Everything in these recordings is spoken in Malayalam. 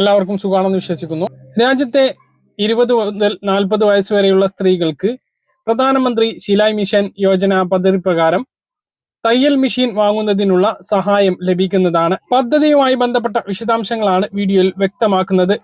എല്ലാവർക്കും സുഖമാണെന്ന് വിശ്വസിക്കുന്നു. രാജ്യത്തെ ഇരുപത് മുതൽ നാൽപ്പത് വയസ്സ് വരെയുള്ള സ്ത്രീകൾക്ക് പ്രധാനമന്ത്രി ശിലായ് മിഷൻ യോജന പദ്ധതി പ്രകാരം തയ്യൽ മെഷീൻ വാങ്ങുന്നതിനുള്ള സഹായം ലഭിക്കുന്നതാണ്. പദ്ധതിയുമായി ബന്ധപ്പെട്ട വിശദാംശങ്ങളാണ് വീഡിയോയിൽ വ്യക്തമാക്കുന്നത്.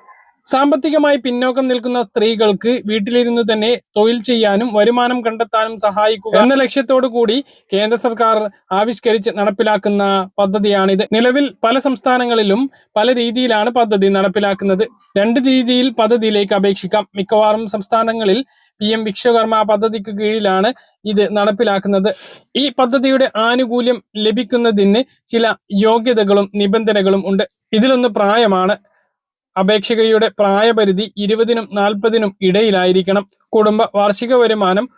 സാമ്പത്തികമായി പിന്നോക്കം നിൽക്കുന്ന സ്ത്രീകൾക്ക് വീട്ടിലിരുന്നു തന്നെ തൊഴിൽ ചെയ്യാനും വരുമാനം കണ്ടെത്താനും സഹായിക്കുക എന്ന ലക്ഷ്യത്തോടു കൂടി കേന്ദ്ര സർക്കാർ ആവിഷ്കരിച്ച് നടപ്പിലാക്കുന്ന പദ്ധതിയാണിത്. നിലവിൽ പല സംസ്ഥാനങ്ങളിലും പല രീതിയിലാണ് പദ്ധതി നടപ്പിലാക്കുന്നത്. രണ്ട് രീതിയിൽ പദ്ധതിയിലേക്ക് അപേക്ഷിക്കാം. മിക്കവാറും സംസ്ഥാനങ്ങളിൽ പി എം വിശ്വകർമ്മ പദ്ധതിക്ക് കീഴിലാണ് ഇത് നടപ്പിലാക്കുന്നത്. ഈ പദ്ധതിയുടെ ആനുകൂല്യം ലഭിക്കുന്നതിന് ചില യോഗ്യതകളും നിബന്ധനകളും ഉണ്ട്. ഇതിലൊന്ന് പ്രായമാണ്. അപേക്ഷകയുടെ പ്രായപരിധി ഇരുപതിനും നാൽപ്പതിനും ഇടയിലായിരിക്കണം. കുടുംബ വാർഷിക വരുമാനം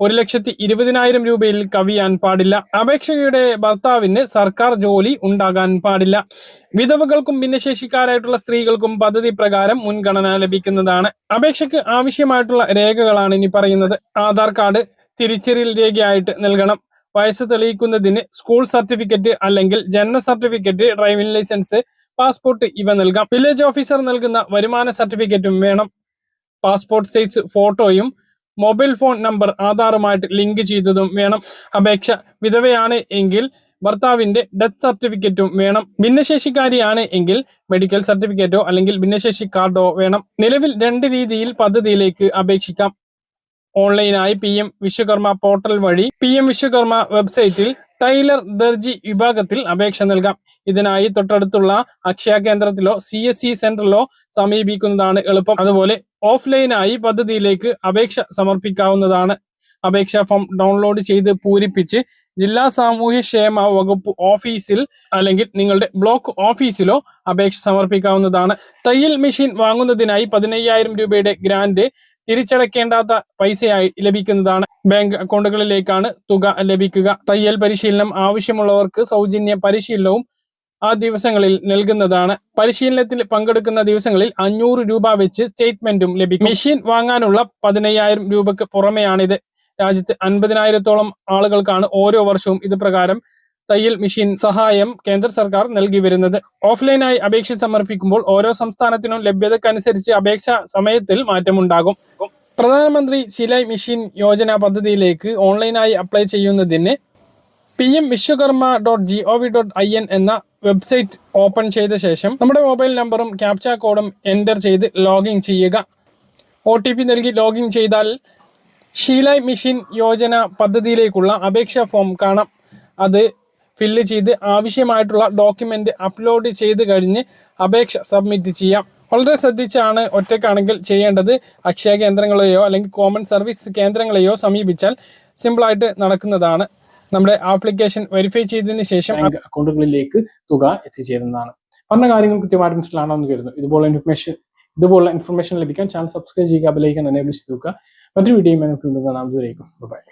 ഒരു ലക്ഷത്തി ഇരുപതിനായിരം രൂപയിൽ കവിയാൻ പാടില്ല. അപേക്ഷകയുടെ ഭർത്താവിന് സർക്കാർ ജോലി ഉണ്ടാകാൻ പാടില്ല. വിധവകൾക്കും ഭിന്നശേഷിക്കാരായിട്ടുള്ള സ്ത്രീകൾക്കും പദ്ധതി പ്രകാരം മുൻഗണന ലഭിക്കുന്നതാണ്. അപേക്ഷയ്ക്ക് ആവശ്യമായിട്ടുള്ള രേഖകളാണ് ഇനി പറയുന്നത്. ആധാർ കാർഡ് തിരിച്ചറിയൽ രേഖയായിട്ട് നൽകണം. വയസ്സ് തെളിയിക്കുന്നതിന് സ്കൂൾ സർട്ടിഫിക്കറ്റ് അല്ലെങ്കിൽ ജനന സർട്ടിഫിക്കറ്റ് ഡ്രൈവിംഗ് ലൈസൻസ് പാസ്പോർട്ട് ഇവ നൽകാം. വില്ലേജ് ഓഫീസർ നൽകുന്ന വരുമാന സർട്ടിഫിക്കറ്റും വേണം. പാസ്പോർട്ട് സൈസ് ഫോട്ടോയും മൊബൈൽ ഫോൺ നമ്പർ ആധാറുമായിട്ട് ലിങ്ക് ചെയ്തതും വേണം. അപേക്ഷ വിധവയാണ് എങ്കിൽ ഭർത്താവിന്റെ ഡെത്ത് സർട്ടിഫിക്കറ്റും വേണം. ഭിന്നശേഷിക്കാരിയാണ് എങ്കിൽ മെഡിക്കൽ സർട്ടിഫിക്കറ്റോ അല്ലെങ്കിൽ ഭിന്നശേഷി കാർഡോ വേണം. നിലവിൽ രണ്ട് രീതിയിൽ പദ്ധതിയിലേക്ക് അപേക്ഷിക്കാം. ഓൺലൈനായി പി എം വിശ്വകർമ്മ പോർട്ടൽ വഴി പി എം വിശ്വകർമ്മ വെബ്സൈറ്റിൽ ടൈലർ ദർജി വിഭാഗത്തിൽ അപേക്ഷ നൽകാം. ഇതിനായി തൊട്ടടുത്തുള്ള അക്ഷയ കേന്ദ്രത്തിലോ സി എസ് സി സെന്ററിലോ സമീപിക്കുന്നതാണ് എളുപ്പം. അതുപോലെ ഓഫ്ലൈനായി പദ്ധതിയിലേക്ക് അപേക്ഷ സമർപ്പിക്കാവുന്നതാണ്. അപേക്ഷാ ഫോം ഡൗൺലോഡ് ചെയ്ത് പൂരിപ്പിച്ച് ജില്ലാ സാമൂഹ്യ ക്ഷേമ വകുപ്പ് ഓഫീസിൽ അല്ലെങ്കിൽ നിങ്ങളുടെ ബ്ലോക്ക് ഓഫീസിലോ അപേക്ഷ സമർപ്പിക്കാവുന്നതാണ്. തയ്യൽ മെഷീൻ വാങ്ങുന്നതിനായി പതിനയ്യായിരം രൂപയുടെ ഗ്രാന്റ് തിരിച്ചടയ്ക്കേണ്ടാത്ത പൈസയായി ലഭിക്കുന്നതാണ്. ബാങ്ക് അക്കൗണ്ടുകളിലേക്കാണ് തുക ലഭിക്കുക. തയ്യൽ പരിശീലനം ആവശ്യമുള്ളവർക്ക് സൗജന്യ പരിശീലനവും ആ ദിവസങ്ങളിൽ നൽകുന്നതാണ്. പരിശീലനത്തിൽ പങ്കെടുക്കുന്ന ദിവസങ്ങളിൽ അഞ്ഞൂറ് രൂപ വെച്ച് സ്റ്റേറ്റ്മെന്റും ലഭിക്കും. മെഷീൻ വാങ്ങാനുള്ള പതിനയ്യായിരം രൂപക്ക് പുറമെയാണിത്. രാജ്യത്ത് അൻപതിനായിരത്തോളം ആളുകൾക്കാണ് ഓരോ വർഷവും ഇത് പ്രകാരം തയ്യൽ മെഷീൻ സഹായം കേന്ദ്ര സർക്കാർ നൽകി വരുന്നത്. ഓഫ്ലൈനായി അപേക്ഷ സമർപ്പിക്കുമ്പോൾ ഓരോ സംസ്ഥാനത്തിനും ലഭ്യതക്കനുസരിച്ച് അപേക്ഷ സമയത്തിൽ മാറ്റമുണ്ടാകും. പ്രധാനമന്ത്രി ശിലൈ മെഷീൻ യോജന പദ്ധതിയിലേക്ക് ഓൺലൈനായി അപ്ലൈ ചെയ്യുന്നതിന് P M Vishwakarma dot G O V dot I N എന്ന വെബ്സൈറ്റ് ഓപ്പൺ ചെയ്ത ശേഷം നമ്മുടെ മൊബൈൽ നമ്പറും ക്യാപ്ച കോഡും എന്റർ ചെയ്ത് ലോഗിൻ ചെയ്യുക. ഒ ടി പി നൽകി ലോഗിൻ ചെയ്താൽ ഷീലായ് മെഷീൻ യോജന പദ്ധതിയിലേക്കുള്ള അപേക്ഷാ ഫോം കാണാം. അത് ഫില്ല് ചെയ്ത് ആവശ്യമായിട്ടുള്ള ഡോക്യുമെന്റ് അപ്ലോഡ് ചെയ്ത് കഴിഞ്ഞ് അപേക്ഷ സബ്മിറ്റ് ചെയ്യാം. വളരെ ശ്രദ്ധിച്ചാണ് ഒറ്റക്കാണെങ്കിൽ ചെയ്യേണ്ടത്. അക്ഷയ കേന്ദ്രങ്ങളെയോ അല്ലെങ്കിൽ കോമൺ സർവീസ് കേന്ദ്രങ്ങളെയോ സമീപിച്ചാൽ സിമ്പിളായിട്ട് നടക്കുന്നതാണ്. നമ്മുടെ ആപ്ലിക്കേഷൻ വെരിഫൈ ചെയ്തതിന് ശേഷം അക്കൗണ്ടുകളിലേക്ക് തുക എത്തിച്ചേരുന്നതാണ്. പറഞ്ഞ കാര്യങ്ങൾ കൃത്യമായിട്ട് മനസ്സിലാണോ എന്ന് കരുതുന്നു. ഇതുപോലെ ഇൻഫർമേഷൻ ഇതുപോലുള്ള ഇൻഫർമേഷൻ ലഭിക്കാൻ ചാനൽ സബ്സ്ക്രൈബ് ചെയ്യുക ബെലൈക്കൻ എനേബിൾ ചെയ്ത് നോക്കുക മറ്റൊരു വീഡിയോ കാണാം. ദൂരേക്കും ബൈ